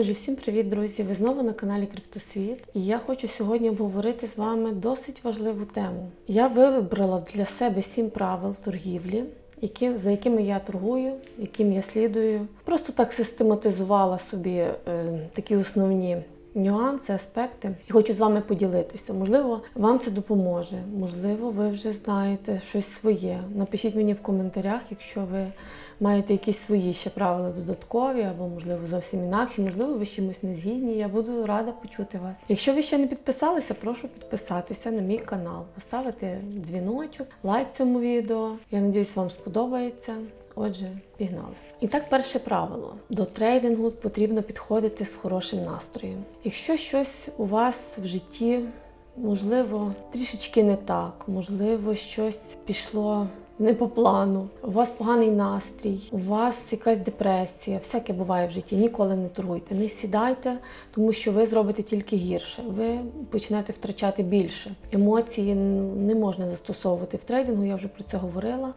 Отже, всім привіт, друзі! Ви знову на каналі Криптосвіт, і я хочу сьогодні обговорити з вами досить важливу тему. Я вибрала для себе сім правил торгівлі, які, за якими я торгую, яким я слідую. Просто так систематизувала собі е, такі основні. Нюанси, аспекти, і хочу з вами поділитися. Можливо, вам це допоможе. Можливо, ви вже знаєте щось своє. Напишіть мені в коментарях, якщо ви маєте якісь свої ще правила додаткові, або, можливо, зовсім інакші, можливо, ви з чимось не згідні. Я буду рада почути вас. Якщо ви ще не підписалися, прошу підписатися на мій канал, поставити дзвіночок, лайк цьому відео. Я надіюсь, вам сподобається. Отже, пігнали. І так, перше правило: до трейдингу потрібно підходити з хорошим настроєм. Якщо щось у вас в житті, можливо, трішечки не так, можливо, щось пішло не по плану, у вас поганий настрій, у вас якась депресія, всяке буває в житті. Ніколи не торгуйте, не сідайте, тому що ви зробите тільки гірше. Ви почнете втрачати більше. Емоції не можна застосовувати в трейдингу, я вже про це говорила.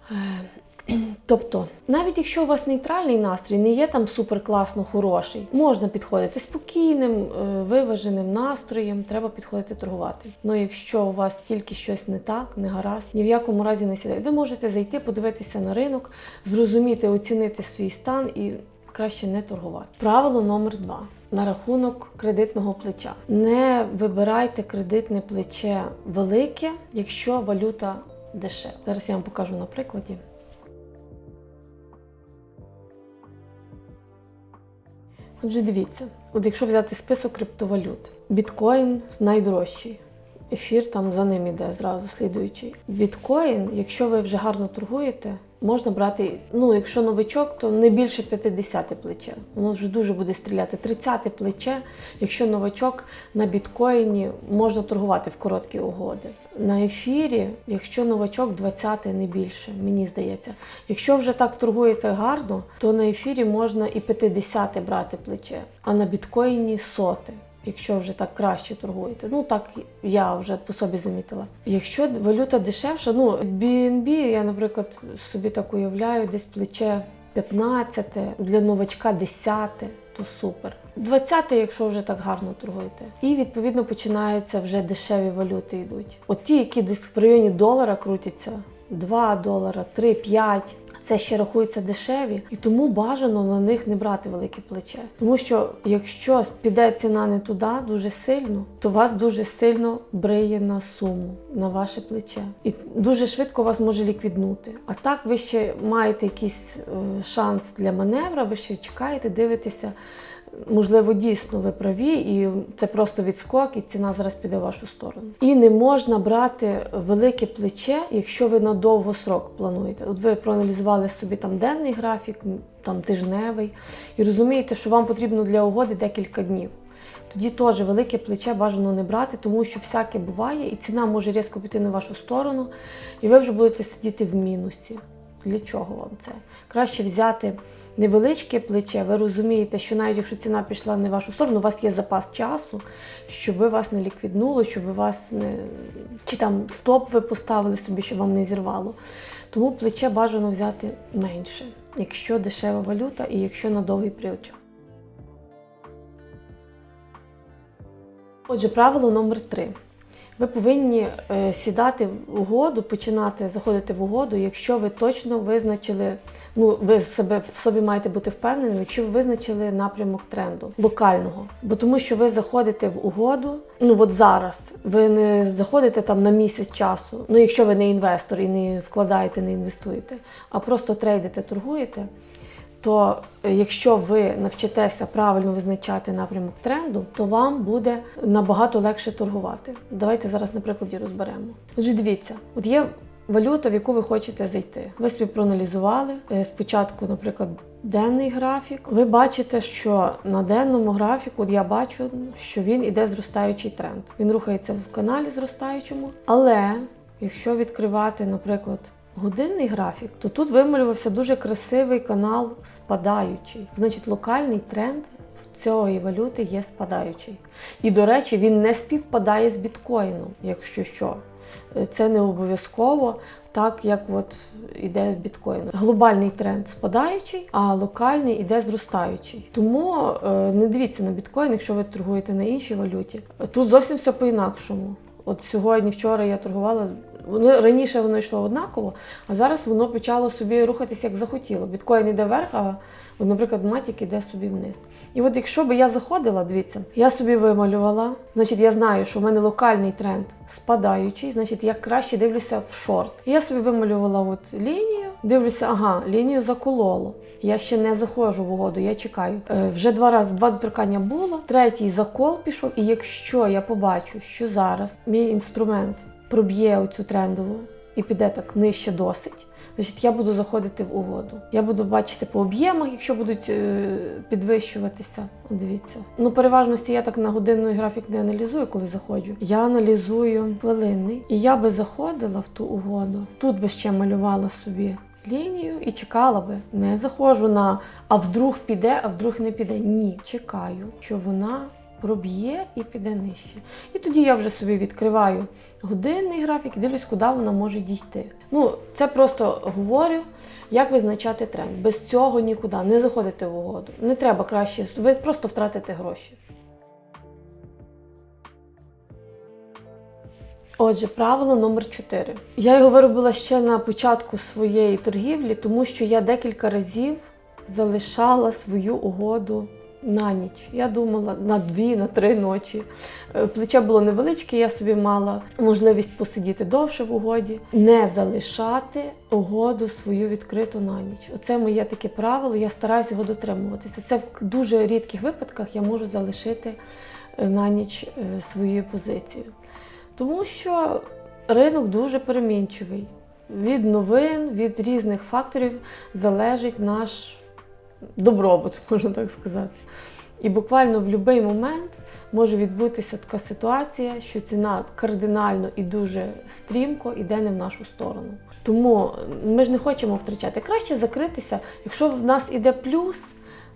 Тобто, навіть якщо у вас нейтральний настрій, не є там супер класно хороший, можна підходити спокійним, е, виваженим настроєм, треба підходити торгувати. Ну якщо у вас тільки щось не так, не гаразд, ні в якому разі не сідайте. Ви можете зайти, подивитися на ринок, зрозуміти, оцінити свій стан і краще не торгувати. Правило номер два. На рахунок кредитного плеча. Не вибирайте кредитне плече велике, якщо валюта дешева. Зараз я вам покажу на прикладі. Отже, дивіться, от якщо взяти список криптовалют, біткоін найдорожчий, ефір там за ним іде зразу слідуючий. Біткоін, якщо ви вже гарно торгуєте, можна брати, ну, якщо новичок, то не більше 50 плече. Воно вже дуже буде стріляти. 30 плече, якщо новачок на біткоїні можна торгувати в короткі угоди. На ефірі, якщо новачок 20 не більше, мені здається. Якщо вже так торгуєте гарно, то на ефірі можна і 50 брати плече, а на біткоїні соти. Якщо вже так краще торгуєте, ну так я вже по собі замітила. Якщо валюта дешевша, ну BNB, я, наприклад, собі так уявляю, десь плече 15, для новачка 10, то супер. 20, якщо вже так гарно торгуєте. І відповідно починаються вже дешеві валюти йдуть. От ті, які десь в районі долара крутяться, 2 долара, 3, 5. Це ще рахується дешеві, і тому бажано на них не брати велике плече. Тому що якщо піде ціна не туди дуже сильно, то вас дуже сильно бриє на суму, на ваше плече. І дуже швидко вас може ліквіднути. А так ви ще маєте якийсь е, шанс для маневра, ви ще чекаєте, дивитеся. Можливо, дійсно ви праві, і це просто відскок, і ціна зараз піде в вашу сторону. І не можна брати велике плече, якщо ви на довгосрок плануєте. От ви проаналізували собі там денний графік, там тижневий, і розумієте, що вам потрібно для угоди декілька днів. Тоді теж велике плече бажано не брати, тому що всяке буває, і ціна може різко піти на вашу сторону, і ви вже будете сидіти в мінусі. Для чого вам це? Краще взяти невеличке плече, ви розумієте, що навіть якщо ціна пішла не в вашу сторону, у вас є запас часу, щоб вас не ліквіднуло, щоб вас не. Чи там стоп ви поставили собі, щоб вам не зірвало. Тому плече бажано взяти менше, якщо дешева валюта і якщо на довгий період часу. Отже, правило номер три. Ви повинні е, сідати в угоду, починати заходити в угоду, якщо ви точно визначили, ну ви себе в собі маєте бути впевненим, якщо ви визначили напрямок тренду локального. Бо тому, що ви заходите в угоду, ну от зараз ви не заходите там на місяць часу, ну якщо ви не інвестор і не вкладаєте, не інвестуєте, а просто трейдите, торгуєте то е, якщо ви навчитеся правильно визначати напрямок тренду, то вам буде набагато легше торгувати. Давайте зараз на прикладі розберемо. Отже, дивіться, от є валюта, в яку ви хочете зайти. Ви собі проаналізували е, спочатку, наприклад, денний графік. Ви бачите, що на денному графіку я бачу, що він іде зростаючий тренд. Він рухається в каналі зростаючому, але якщо відкривати, наприклад, годинний графік, то тут вималювався дуже красивий канал спадаючий. Значить, локальний тренд цієї валюти є спадаючий. І, до речі, він не співпадає з біткоїном, якщо що. Це не обов'язково так, як от іде біткоін. Глобальний тренд спадаючий, а локальний іде зростаючий. Тому е, не дивіться на біткоін, якщо ви торгуєте на іншій валюті. Тут зовсім все по-інакшому. От сьогодні, вчора я торгувала. Воно раніше воно йшло однаково, а зараз воно почало собі рухатися як захотіло. Біткоін йде вверх, а, наприклад, матік іде собі вниз. І от якщо би я заходила, дивіться, я собі вималювала, значить я знаю, що в мене локальний тренд спадаючий, значить я краще дивлюся в шорт. І я собі вималювала от лінію, дивлюся, ага, лінію закололо. Я ще не заходжу в угоду, я чекаю. Е, вже два рази два доторкання було, третій закол пішов. І якщо я побачу, що зараз мій інструмент проб'є оцю трендову і піде так нижче досить, значить я буду заходити в угоду. Я буду бачити по об'ємах, якщо будуть е, підвищуватися. Дивіться. Ну, переважності я так на годинний графік не аналізую, коли заходжу. Я аналізую хвилинний. І я би заходила в ту угоду. Тут би ще малювала собі. Лінію і чекала би. Не заходжу на а вдруг піде, а вдруг не піде. Ні, чекаю, що вона проб'є і піде нижче. І тоді я вже собі відкриваю годинний графік і дивлюсь, куди вона може дійти. Ну, це просто говорю, як визначати тренд. Без цього нікуди. Не заходите в угоду. Не треба краще, ви просто втратите гроші. Отже, правило номер 4. Я його виробила ще на початку своєї торгівлі, тому що я декілька разів залишала свою угоду на ніч. Я думала на дві, на три ночі. Е, Плече було невеличке, я собі мала можливість посидіти довше в угоді, не залишати угоду свою відкриту на ніч. Оце моє таке правило, я стараюся його дотримуватися. Це в дуже рідких випадках я можу залишити е, на ніч е, свою позицію. Тому що ринок дуже перемінчивий. Від новин, від різних факторів залежить наш добробут, можна так сказати. І буквально в будь-який момент може відбутися така ситуація, що ціна кардинально і дуже стрімко йде не в нашу сторону. Тому ми ж не хочемо втрачати. Краще закритися. Якщо в нас іде плюс,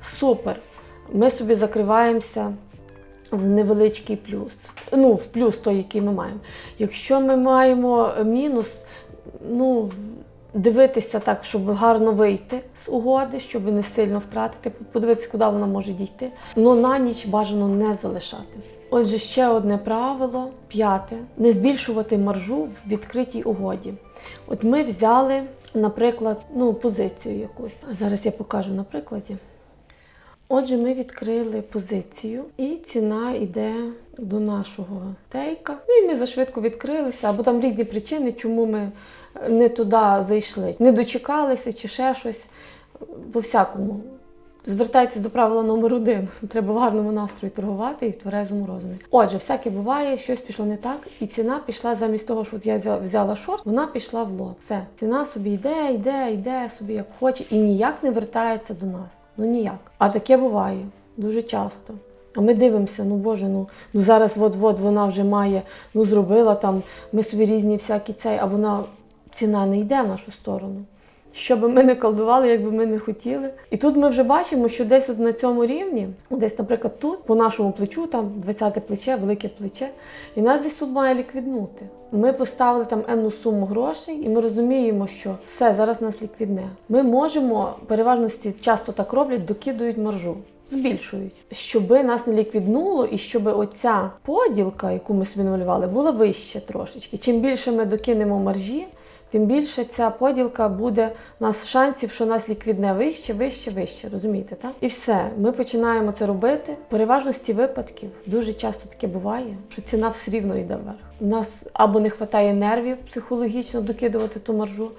супер. Ми собі закриваємося в невеличкий плюс. Ну, в плюс той, який ми маємо. Якщо ми маємо мінус, ну дивитися так, щоб гарно вийти з угоди, щоб не сильно втратити, подивитися, куди вона може дійти. Но на ніч бажано не залишати. Отже, ще одне правило, п'яте не збільшувати маржу в відкритій угоді. От ми взяли, наприклад, ну, позицію якусь. Зараз я покажу на прикладі. Отже, ми відкрили позицію, і ціна йде до нашого тейка. Ну і ми зашвидко відкрилися, або там різні причини, чому ми не туди зайшли. Не дочекалися чи ще щось. По всякому. Звертайтесь до правила номер один. Треба в гарному настрої торгувати і в тверезому розумі. Отже, всяке буває, щось пішло не так, і ціна пішла замість того, що я взяла шорт, вона пішла в лот. Все, ціна собі йде, йде, йде собі як хоче, і ніяк не вертається до нас. Ну ніяк. А таке буває дуже часто. А ми дивимося, ну боже, ну, ну зараз от-от вона вже має, ну зробила там, ми собі різні всякі цей, а вона ціна не йде в нашу сторону. Що би ми не колдували, як би ми не хотіли. І тут ми вже бачимо, що десь от на цьому рівні, десь, наприклад, тут, по нашому плечу, там 20 плече, велике плече, і нас десь тут має ліквіднути. Ми поставили там енну суму грошей, і ми розуміємо, що все, зараз нас ліквідне. Ми можемо, переважності часто так роблять, докидують маржу. Збільшують, щоби нас не ліквіднуло, і щоб оця поділка, яку ми собі намалювали, була вище трошечки. Чим більше ми докинемо маржі, тим більше ця поділка буде нас шансів, що нас ліквідне вище, вище, вище. Розумієте, так? І все. Ми починаємо це робити. Переважності випадків дуже часто таке буває, що ціна все рівно йде вверх. У нас або не вистачає нервів психологічно докидувати ту маржу,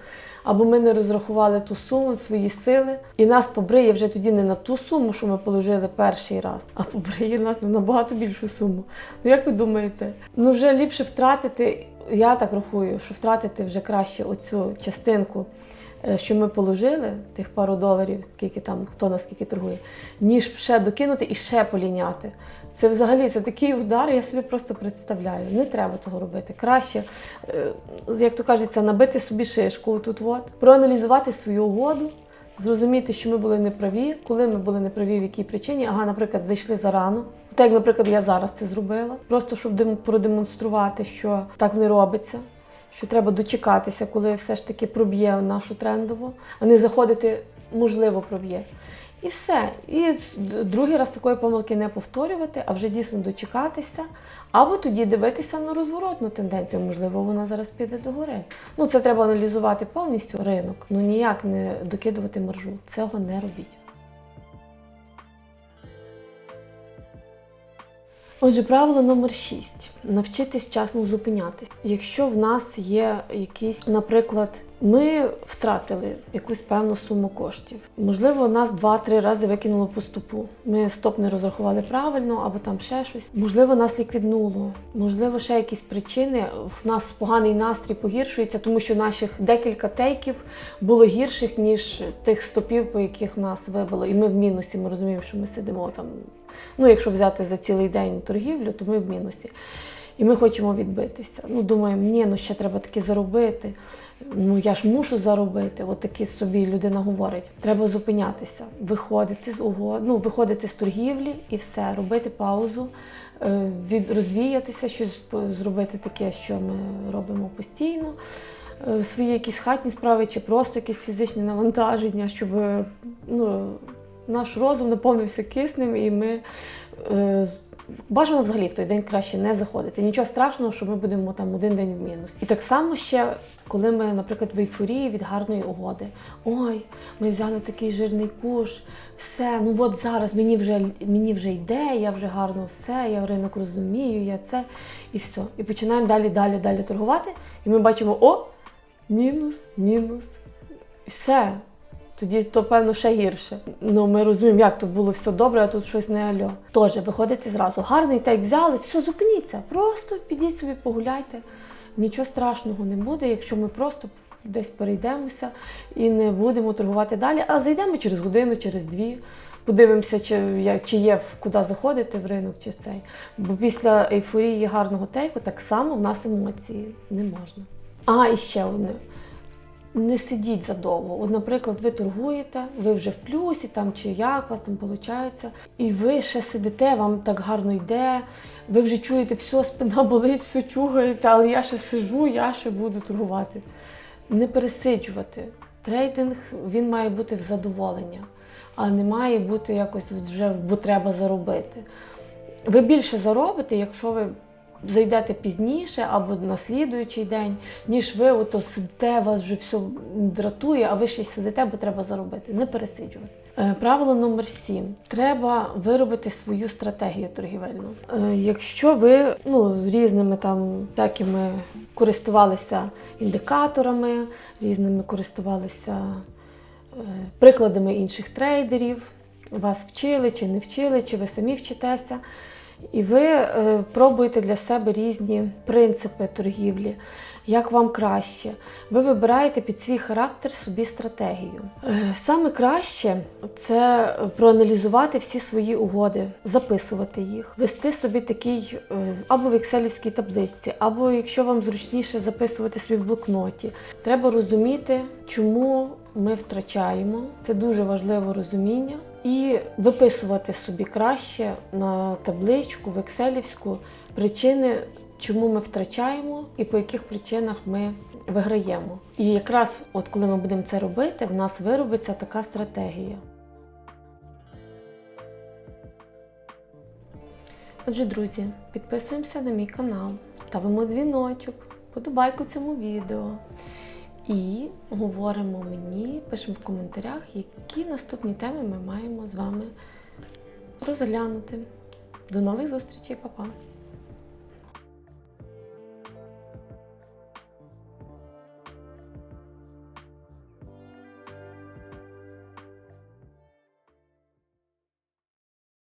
або ми не розрахували ту суму, свої сили, і нас побриє вже тоді не на ту суму, що ми положили перший раз, а побриє нас на набагато більшу суму. Ну як ви думаєте? Ну вже ліпше втратити. Я так рахую, що втратити вже краще оцю частинку, е, що ми положили, тих пару доларів, скільки там, хто наскільки торгує, ніж ще докинути і ще поліняти. Це взагалі це такий удар, я собі просто представляю. Не треба того робити. Краще, е, як то кажеться, набити собі шишку тут, от, проаналізувати свою угоду, Зрозуміти, що ми були неправі, коли ми були неправі, в якій причині. Ага, наприклад, зайшли зарано. Так, як, наприклад, я зараз це зробила. Просто щоб продемонструвати, що так не робиться, що треба дочекатися, коли все ж таки проб'є нашу трендову, а не заходити, можливо, проб'є. І все. І другий раз такої помилки не повторювати, а вже дійсно дочекатися, або тоді дивитися на розворотну тенденцію. Можливо, вона зараз піде догори. Ну, це треба аналізувати повністю ринок. Ну ніяк не докидувати маржу. Цього не робіть. Отже, правило номер 6. Навчитись вчасно зупинятись. Якщо в нас є якийсь, наприклад, ми втратили якусь певну суму коштів. Можливо, нас два-три рази викинуло по стопу. Ми стоп не розрахували правильно, або там ще щось. Можливо, нас ліквіднуло. Можливо, ще якісь причини. В нас поганий настрій погіршується, тому що наших декілька тейків було гірших, ніж тих стопів, по яких нас вибило. І ми в мінусі. Ми розуміємо, що ми сидимо там. Ну, якщо взяти за цілий день торгівлю, то ми в мінусі. І ми хочемо відбитися. Ну, думаємо, ні, ну ще треба таки заробити. Ну я ж мушу заробити. От собі людина говорить. Треба зупинятися, виходити з угод, ну, виходити з торгівлі і все, робити паузу, е, від розвіятися, щось зробити таке, що ми робимо постійно. е, Свої якісь хатні справи чи просто якісь фізичні навантаження, щоб е, ну, наш розум наповнився киснем, і ми бажано взагалі в той день краще не заходити. Нічого страшного, що ми будемо там один день в мінус. І так само ще, коли ми, наприклад, в ейфорії від гарної угоди. Ой, ми взяли такий жирний куш, все, ну от зараз мені вже мені вже йде, я вже гарно все, я ринок розумію, я це і все. І починаємо далі, далі, далі торгувати. І ми бачимо, о, мінус, мінус. Все. Тоді то певно ще гірше. Ну ми розуміємо, як тут було все добре, а тут щось не альо. Тож виходите зразу. Гарний тейк взяли, все, зупиніться. Просто підіть собі, погуляйте. Нічого страшного не буде, якщо ми просто десь перейдемося і не будемо торгувати далі, а зайдемо через годину, через дві. Подивимося, чи, чи є куди заходити в ринок, чи цей. Бо після ейфорії гарного тейку так само в нас емоції не можна. А, і ще одне не сидіть задовго. От, наприклад, ви торгуєте, ви вже в плюсі, там чи як у вас там виходить, і ви ще сидите, вам так гарно йде, ви вже чуєте, все, спина болить, все чугається, але я ще сижу, я ще буду торгувати. Не пересиджувати. Трейдинг він має бути в задоволення, а не має бути якось вже, бо треба заробити. Ви більше заробите, якщо ви зайдете пізніше або на слідуючий день, ніж ви ото сидите, вас вже все дратує, а ви ще сидите, бо треба заробити. Не пересиджувати. Е, Правило номер 7. Треба виробити свою стратегію торгівельну. Е, Якщо ви ну, з різними там всякими користувалися індикаторами, різними користувалися е, прикладами інших трейдерів, вас вчили чи не вчили, чи ви самі вчитеся. І ви е, пробуєте для себе різні принципи торгівлі, як вам краще. Ви вибираєте під свій характер собі стратегію. Е, саме краще це проаналізувати всі свої угоди, записувати їх, вести собі такий е, або в екселівській табличці, або якщо вам зручніше записувати собі в блокноті. Треба розуміти, чому ми втрачаємо. Це дуже важливе розуміння. І виписувати собі краще на табличку в екселівську причини, чому ми втрачаємо і по яких причинах ми виграємо. І якраз от коли ми будемо це робити, в нас виробиться така стратегія. Отже, друзі, підписуємося на мій канал, ставимо дзвіночок, подобайку цьому відео. І говоримо мені, пишемо в коментарях, які наступні теми ми маємо з вами розглянути. До нових зустрічей, па-па!